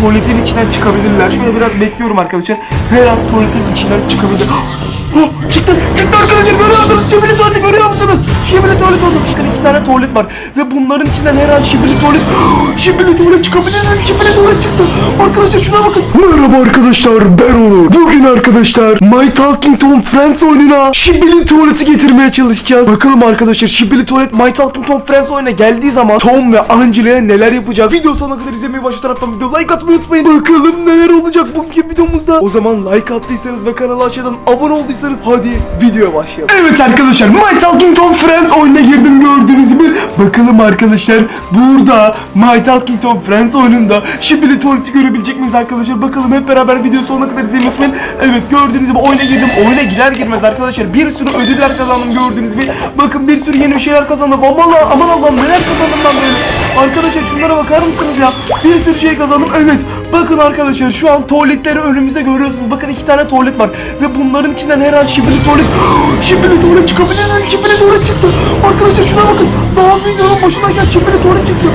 tuvaletin içinden çıkabilirler. Şöyle biraz bekliyorum arkadaşlar. Her an tuvaletin içinden çıkabilir. Çıktı, çıktı arkadaşlar görüyor musunuz? Şibili tuvaleti görüyor musunuz? Şibili tuvalet oldu. Bakın iki tane tuvalet var. Ve bunların içinden her an şibili tuvalet, şibili tuvalet çıkabilir. Şibili tuvalet çıktı. Arkadaşlar şuna bakın. Merhaba arkadaşlar ben Onur. Bugün arkadaşlar My Talking Tom Friends oyununa şibili tuvaleti getirmeye çalışacağız. Bakalım arkadaşlar şibili tuvalet My Talking Tom Friends oyununa geldiği zaman Tom ve Angela'ya neler yapacak? Video sonuna kadar izlemeyi başka taraftan video like atmayı unutmayın. Bakalım neler olacak bugünkü videomuzda. O zaman like attıysanız ve kanala aşağıdan abone olduysanız hadi videoya başlayalım. Evet arkadaşlar My Talking Tom Friends oyununa girdim gördüğünüz gibi. Bakalım arkadaşlar burada My Talking Tom Friends oyununda şibili tuvaleti görebilecek miyiz arkadaşlar? Bakalım hep beraber video sonuna kadar izlemeyi unutmayın. Evet gördüğünüz gibi oyuna girdim. Oyuna girer girmez arkadaşlar bir sürü ödüller kazandım gördüğünüz gibi. Bakın bir sürü yeni bir şeyler kazandım. Aman Allah, aman Allah'ım neler kazandım ben böyle. Arkadaşlar şunlara bakar mısınız ya? Bir sürü şey kazandım. Evet. Bakın arkadaşlar şu an tuvaletleri önümüzde görüyorsunuz. Bakın iki tane tuvalet var. Ve bunların içinden her an şibili tuvalet. şibili tuvalet çıkabilir? Şibili tuvalet çıktı. Arkadaşlar şuna bakın. Daha videonun başındayken şibili tuvalet çıktı.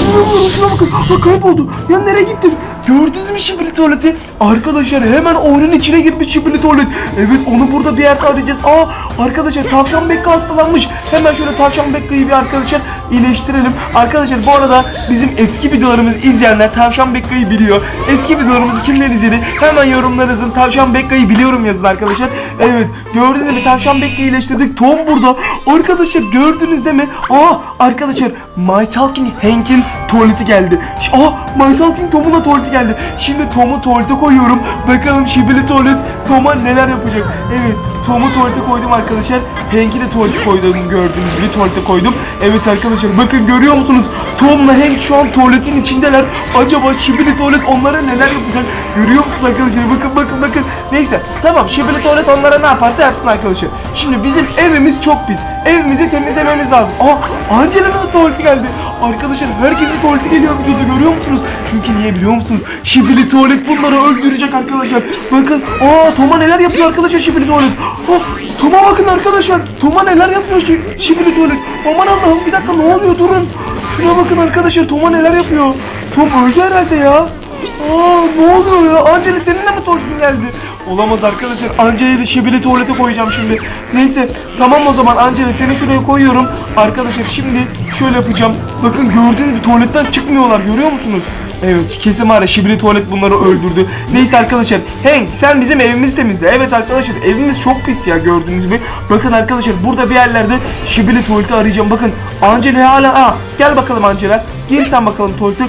İnanamıyorum şuna bakın. Ha kayboldu. Ya nereye gittim? Gördünüz mü şibili tuvaleti? Arkadaşlar hemen oyunun içine girmiş şibili tuvalet. Evet onu burada bir yerde arayacağız. Aa arkadaşlar tavşan Bekka hastalanmış. Hemen şöyle tavşan Bekka'yı bir arkadaşlar iyileştirelim. Arkadaşlar bu arada bizim eski videolarımızı izleyenler tavşan Bekka'yı biliyor. Eski videolarımızı kimler izledi? Hemen yorumlara yazın. Tavşan Bekka'yı biliyorum yazın arkadaşlar. Evet gördünüz mü tavşan Bekka'yı iyileştirdik. Tom burada. Arkadaşlar gördünüz değil mi? Aa arkadaşlar My Talking Hank'in tuvaleti geldi. Aa My Talking Tom'un da tuvaleti geldi. Şimdi Tom'u tuvalete koyuyorum. Bakalım şibili tuvalet Tom'a neler yapacak. Evet Tom'u tuvalete koydum arkadaşlar. Hank'i de tuvalete koydum gördüğünüz gibi tuvalete koydum. Evet arkadaşlar bakın görüyor musunuz? Tom'la Hank şu an tuvaletin içindeler. Acaba şibili tuvalet onlara neler yapacak? Görüyor musunuz arkadaşlar? Bakın bakın bakın. Neyse tamam şibili tuvalet onlara ne yaparsa yapsın arkadaşlar. Şimdi bizim evimiz çok pis. Evimizi temizlememiz lazım. Aa Angela'nın da tuvaleti geldi. Arkadaşlar herkesin tuvaleti geliyor videoda görüyor musunuz? Çünkü niye biliyor musunuz? Şibili tuvalet bunları öldürecek arkadaşlar. Bakın aa Tom'a neler yapıyor arkadaşlar Şibili tuvalet. Oh, Tom'a bakın arkadaşlar. Tom'a neler yapıyor şi- Şibili tuvalet. Aman Allah'ım bir dakika ne oluyor durun. Şuna bakın arkadaşlar Tom'a neler yapıyor. Tom öldü herhalde ya. Aa ne oluyor ya? Angela senin de mi tuvaletin geldi? Olamaz arkadaşlar. Angela'yı da şibili tuvalete koyacağım şimdi. Neyse tamam o zaman Angela seni şuraya koyuyorum. Arkadaşlar şimdi şöyle yapacağım. Bakın gördüğünüz gibi tuvaletten çıkmıyorlar görüyor musunuz? Evet kesin var ya tuvalet bunları öldürdü. Neyse arkadaşlar Hank sen bizim evimizi temizle. Evet arkadaşlar evimiz çok pis ya gördüğünüz gibi. Bakın arkadaşlar burada bir yerlerde şibili tuvaleti arayacağım. Bakın Angela hala aa gel bakalım Angela. Gir sen bakalım tuvalete.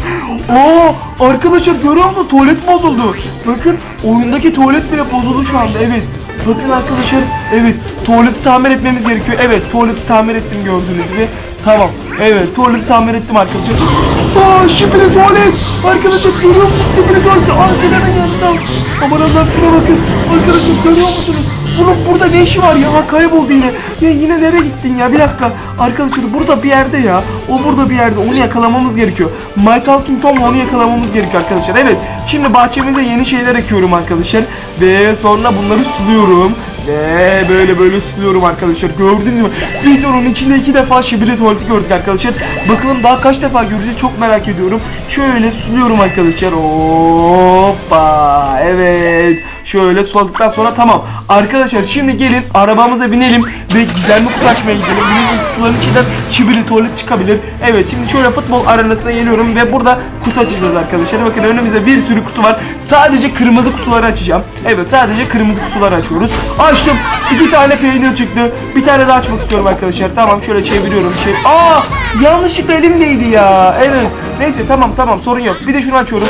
Aa arkadaşlar görüyor musunuz tuvalet bozuldu. Bakın oyundaki tuvalet bile bozuldu şu anda evet. Bakın arkadaşlar evet tuvaleti tamir etmemiz gerekiyor. Evet tuvaleti tamir ettim gördüğünüz gibi. Tamam. Evet tuvaleti tamir ettim arkadaşlar. Aa şibili tuvalet. Arkadaşlar görüyor musunuz şibili tuvaleti? Angela'nın yanında. Aman Allah'ım şuna bakın. Arkadaşlar görüyor musunuz? Bunun burada ne işi var ya? Ha, kayboldu yine. Ya yine nereye gittin ya? Bir dakika. Arkadaşlar burada bir yerde ya. O burada bir yerde. Onu yakalamamız gerekiyor. My Talking Tom onu yakalamamız gerekiyor arkadaşlar. Evet. Şimdi bahçemize yeni şeyler ekiyorum arkadaşlar. Ve sonra bunları suluyorum. Ve böyle böyle suluyorum arkadaşlar. Gördünüz mü? Videonun içinde iki defa şibili tuvaleti gördük arkadaşlar. Bakalım daha kaç defa göreceğiz çok merak ediyorum. Şöyle suluyorum arkadaşlar. Hoppa. Evet. Şöyle suladıktan sonra tamam. Arkadaşlar şimdi gelin arabamıza binelim ve gizemli kutu açmaya gidelim. Biliyorsunuz kutuların içinden şibili tuvalet çıkabilir. Evet şimdi şöyle futbol arenasına geliyorum ve burada kutu açacağız arkadaşlar. Bakın önümüzde bir sürü kutu var. Sadece kırmızı kutuları açacağım. Evet sadece kırmızı kutuları açıyoruz. Açtım. İki tane peynir çıktı. Bir tane daha açmak istiyorum arkadaşlar. Tamam şöyle çeviriyorum. Çev Aa yanlışlıkla elimdeydi ya. Evet. Neyse tamam tamam sorun yok. Bir de şunu açıyorum.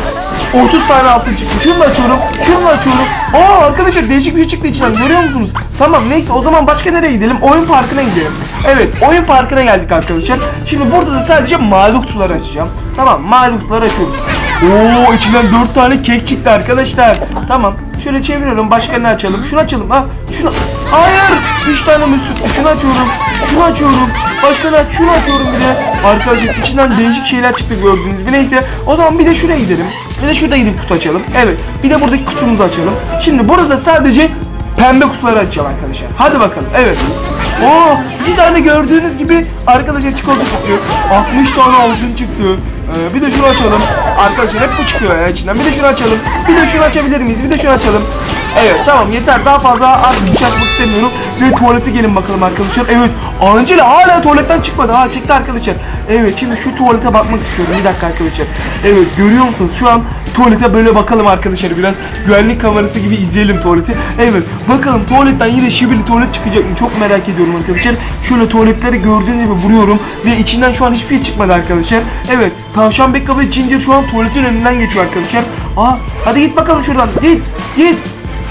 30 tane altın çıktı. Şunu da açıyorum. Şunu da açıyorum. Aa arkadaşlar değişik bir şey çıktı içinden. Görüyor musunuz? Tamam neyse o zaman başka nereye gidelim? Oyun parkına gidelim. Evet oyun parkına geldik arkadaşlar. Şimdi burada da sadece mavi kutuları açacağım. Tamam mavi kutuları açıyoruz. Oo içinden 4 tane kek çıktı arkadaşlar. Tamam. Şöyle çeviriyorum. Başka ne açalım? Şunu açalım. Ha, şunu. Hayır. 3 tane çıktı. Şunu açıyorum. Şunu açıyorum. Başka ne? Şunu açıyorum bir de. Arkadaşlar içinden değişik şeyler çıktı gördüğünüz gibi. Neyse. O zaman bir de şuraya gidelim. Bir de şurada gidip kutu açalım. Evet. Bir de buradaki kutumuzu açalım. Şimdi burada sadece pembe kutuları açacağım arkadaşlar. Hadi bakalım. Evet. Oo, bir tane gördüğünüz gibi arkadaşlar çikolata çıktı. 60 tane altın çıktı. Ee, bir de şunu açalım. Arkadaşlar hep bu çıkıyor ya içinden. Bir de şunu açalım. Bir de şunu açabilir miyiz? Bir de şunu açalım. Evet tamam yeter daha fazla artık bir şey açmak istemiyorum. Ve tuvalete gelin bakalım arkadaşlar. Evet Angela hala tuvaletten çıkmadı. Ha çıktı arkadaşlar. Evet şimdi şu tuvalete bakmak istiyorum. Bir dakika arkadaşlar. Evet görüyor musunuz? Şu an tuvalete böyle bakalım arkadaşlar. Biraz güvenlik kamerası gibi izleyelim tuvaleti. Evet bakalım tuvaletten yine şibili tuvalet çıkacak mı? Çok merak ediyorum arkadaşlar. Şöyle tuvaletleri gördüğünüz gibi vuruyorum. Ve içinden şu an hiçbir şey çıkmadı arkadaşlar. Evet Tavşan Bekka ve Ginger şu an tuvaletin önünden geçiyor arkadaşlar. Aa hadi git bakalım şuradan. Git git.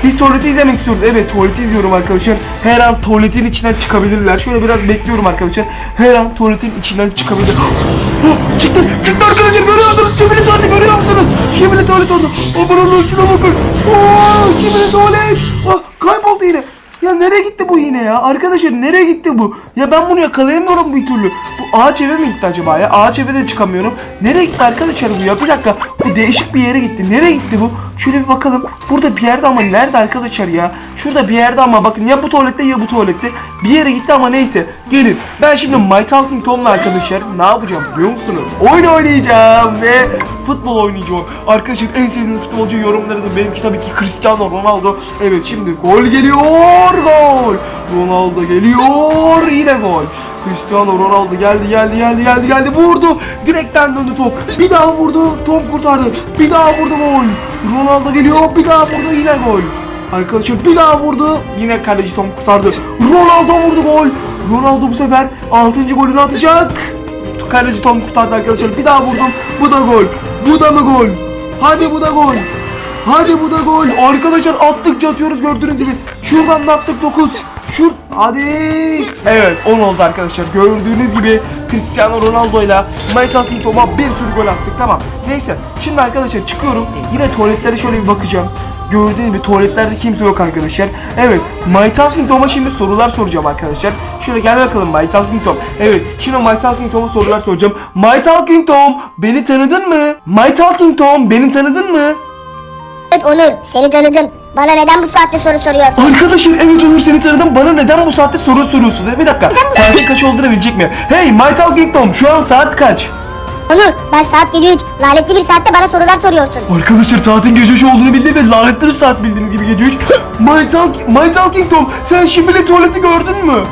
Biz tuvaleti izlemek istiyoruz. Evet tuvaleti izliyorum arkadaşlar. Her an tuvaletin içinden çıkabilirler. Şöyle biraz bekliyorum arkadaşlar. Her an tuvaletin içinden çıkabilir. Çıktı çıktı arkadaşlar görüyor musunuz? Şibili tuvaleti görüyor musunuz? Şibili tuvalet oldu. Aman Allah'ım şuna bakın. Oh, şibili tuvalet. Ah, kayboldu yine. Ya nereye gitti bu yine ya? Arkadaşlar nereye gitti bu? Ya ben bunu yakalayamıyorum bir türlü. Bu ağaç eve mi gitti acaba ya? Ağaç eve de çıkamıyorum. Nereye gitti arkadaşlar bu ya? Bir dakika. Bu değişik bir yere gitti. Nereye gitti bu? Şöyle bir bakalım. Burada bir yerde ama nerede arkadaşlar ya? Şurada bir yerde ama bakın ya bu tuvalette ya bu tuvalette. Bir yere gitti ama neyse. Gelin. Ben şimdi My Talking Tom'la arkadaşlar ne yapacağım biliyor musunuz? Oyun oynayacağım ve futbol oynayacağım. Arkadaşlar en sevdiğiniz futbolcu yorumlarınızı benimki tabii ki Cristiano Ronaldo. Evet şimdi gol geliyor gol. Ronaldo geliyor yine gol. Cristiano Ronaldo geldi geldi geldi geldi geldi vurdu. Direkten döndü top. Bir daha vurdu top kurtardı. Bir daha vurdu gol. Ronaldo geliyor bir daha vurdu yine gol. Arkadaşlar bir daha vurdu. Yine kaleci top kurtardı. Ronaldo vurdu gol. Ronaldo bu sefer 6. golünü atacak. Kaleci Tom kurtardı arkadaşlar. Bir daha vurdum. Bu da gol. Bu da mı gol? Hadi bu da gol. Hadi bu da gol. Arkadaşlar attıkça atıyoruz gördüğünüz gibi. Şuradan da attık 9. Şur hadi. Evet 10 oldu arkadaşlar. Gördüğünüz gibi Cristiano Ronaldo ile My Talking Tom'a bir sürü gol attık. Tamam. Neyse. Şimdi arkadaşlar çıkıyorum. Yine tuvaletlere şöyle bir bakacağım. Gördüğünüz gibi tuvaletlerde kimse yok arkadaşlar. Evet, My Talking Tom'a şimdi sorular soracağım arkadaşlar. Şöyle gel bakalım My Talking Tom. Evet, şimdi My Talking Tom'a sorular soracağım. My Talking Tom, beni tanıdın mı? My Talking Tom, beni tanıdın mı? Evet Onur seni tanıdım. Bana neden bu saatte soru soruyorsun? Arkadaşlar evet Onur seni tanıdım. Bana neden bu saatte soru soruyorsun? Bir dakika. Saatin kaç olduğunu bilecek mi? Hey My Talking Tom, şu an saat kaç? Onur ben saat gece 3. Lanetli bir saatte bana sorular soruyorsun. Arkadaşlar saatin gece 3 olduğunu bildi ve lanetli bir saat bildiğiniz gibi gece 3. My, Talk, My Talking Tom, sen şimdi tuvaleti gördün mü?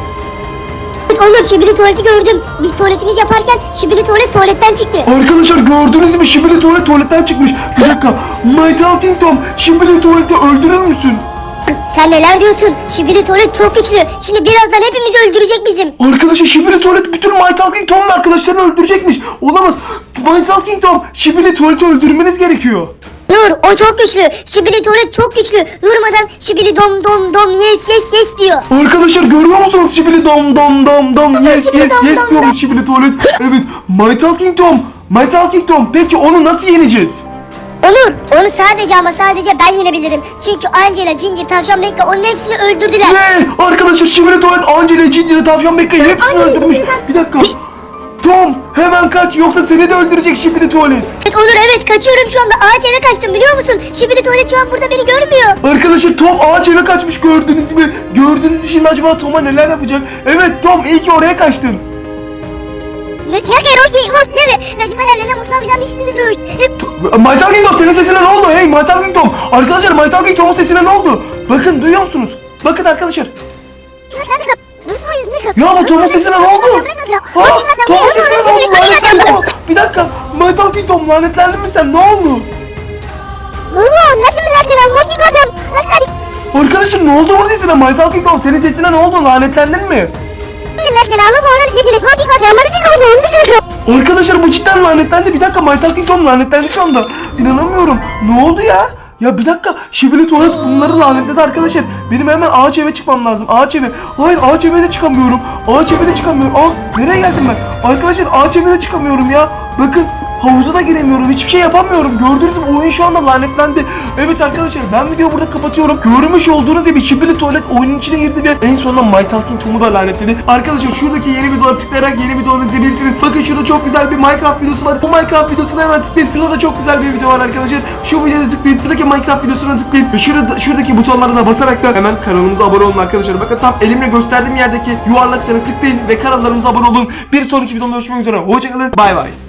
Onur şibili tuvaleti gördüm. Biz tuvaletimiz yaparken şibili tuvalet tuvaletten çıktı. Arkadaşlar gördüğünüz gibi Şibili tuvalet tuvaletten çıkmış. Bir dakika. My Talking Tom Şibili tuvaleti öldürür müsün? Sen neler diyorsun? Şibili tuvalet çok güçlü. Şimdi birazdan hepimizi öldürecek bizim. Arkadaşlar Şibili tuvalet bütün My Talking Tom'un arkadaşlarını öldürecekmiş. Olamaz. My Talking Tom Şibili tuvaleti öldürmeniz gerekiyor. Nur o çok güçlü. Şibili tuvalet çok güçlü. Durmadan şibili dom dom dom yes yes yes diyor. Arkadaşlar görüyor musunuz Şibili dom dom dom dom yes Şibili yes dom yes dom diyormuş. Şibili tuvalet. Evet My Talking Tom My Talking Tom peki onu nasıl yeneceğiz? Onur onu sadece ama sadece ben yenebilirim. Çünkü Angela, Ginger, Tavşan Bekka onun hepsini öldürdüler. Ne? Arkadaşlar Şibili tuvalet Angela, Ginger'ı, Tavşan Bekka'yı hepsini öldürmüş. Bir dakika. Tom hemen kaç yoksa seni de öldürecek Şibili tuvalet. Evet Onur evet kaçıyorum şu anda ağaç eve kaçtım biliyor musun? Şibili tuvalet şu an burada beni görmüyor. Arkadaşlar Tom ağaç eve kaçmış gördünüz mü? Gördüğünüz için acaba Tom'a neler yapacak? Evet Tom iyi ki oraya kaçtın. Ne çakır hoş hoş ne? Necip Alem'le Mustafa Can işini duruyor. My Talking Tom senin sesine ne oldu? Hey My Talking Tom. Arkadaşlar My Talking Tom'un sesine ne oldu? Bakın duyuyor musunuz? Bakın arkadaşlar. Ya bu Tom'un sesine ne oldu? Aa, Tom'un sesine ne oldu? Lanetlendi o. Bir dakika. My Talking Tom lanetlendin mi sen? Ne oldu? Uuu nasıl bir lakına motiv adam. Arkadaşlar ne oldu burada sesine? My Talking Tom senin sesine ne oldu? Lanetlendin mi? Arkadaşlar bu cidden lanetlendi. Bir dakika My Talking Tom lanetlendi şu anda. İnanamıyorum. Ne oldu ya? Ya bir dakika. Şibili tuvalet bunları lanetledi arkadaşlar. Benim hemen ağaç eve çıkmam lazım. Ağaç eve. Hayır ağaç eve de çıkamıyorum. Ağaç eve de çıkamıyorum. Ah nereye geldim ben? Arkadaşlar ağaç eve de çıkamıyorum ya. Bakın havuza da giremiyorum. Hiçbir şey yapamıyorum. Gördüğünüz gibi oyun şu anda lanetlendi. Evet arkadaşlar ben videoyu burada kapatıyorum. Görmüş olduğunuz gibi Şibili tuvalet oyunun içine girdi ve en sonunda My Talking Tom'u da lanetledi. Arkadaşlar şuradaki yeni videoları tıklayarak yeni videoları izleyebilirsiniz. Bakın şurada çok güzel bir Minecraft videosu var. Bu Minecraft videosuna hemen tıklayın. Şurada da çok güzel bir video var arkadaşlar. Şu videoda tıklayın. Şuradaki Minecraft videosuna tıklayın. Ve şurada, şuradaki butonlara da basarak da hemen kanalımıza abone olun arkadaşlar. Bakın tam elimle gösterdiğim yerdeki yuvarlaklara tıklayın ve kanallarımıza abone olun. Bir sonraki videomda görüşmek üzere. Hoşçakalın. Bay bay.